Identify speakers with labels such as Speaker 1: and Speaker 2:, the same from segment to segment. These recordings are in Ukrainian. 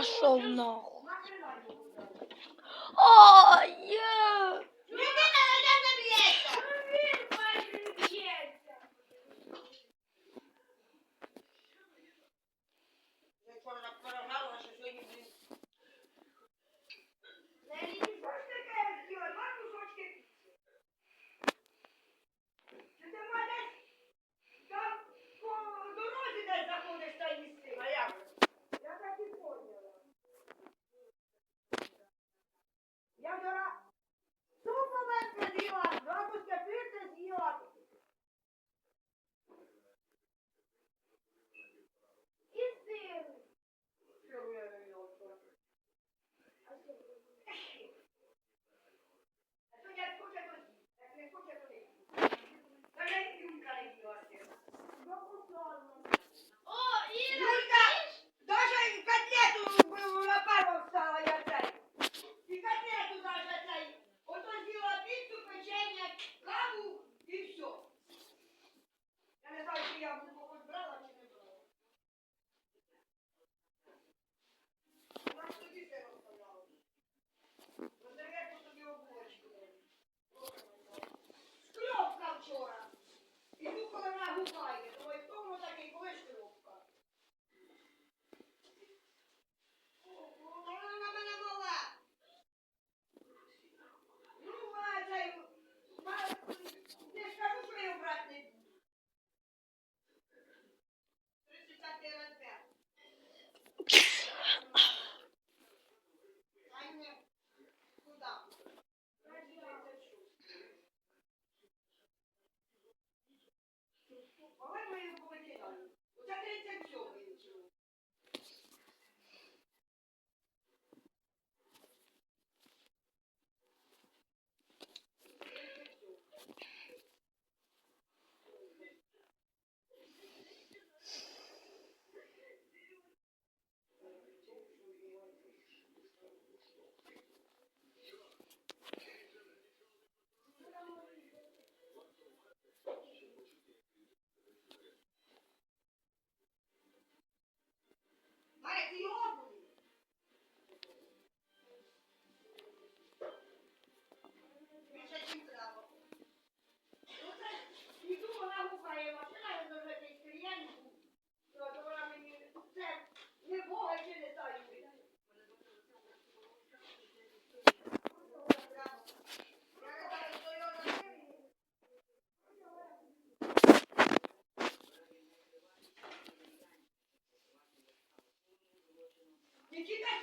Speaker 1: Пошел нахуй.
Speaker 2: О!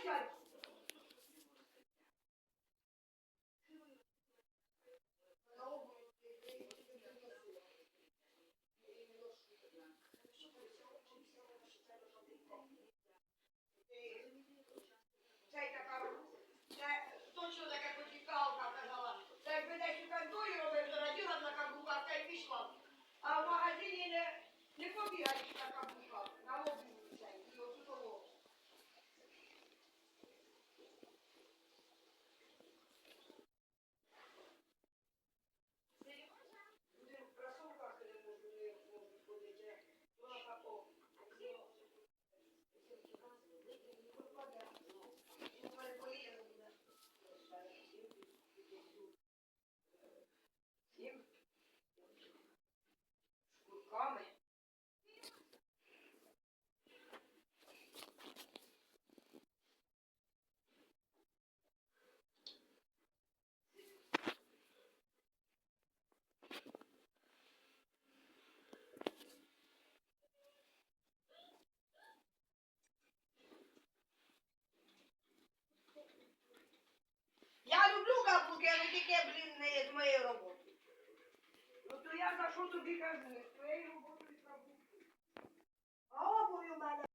Speaker 2: кричать. таке, блін, не є з моєю. Ну то я за що тобі кажу, не з твоєю. А обуви у мене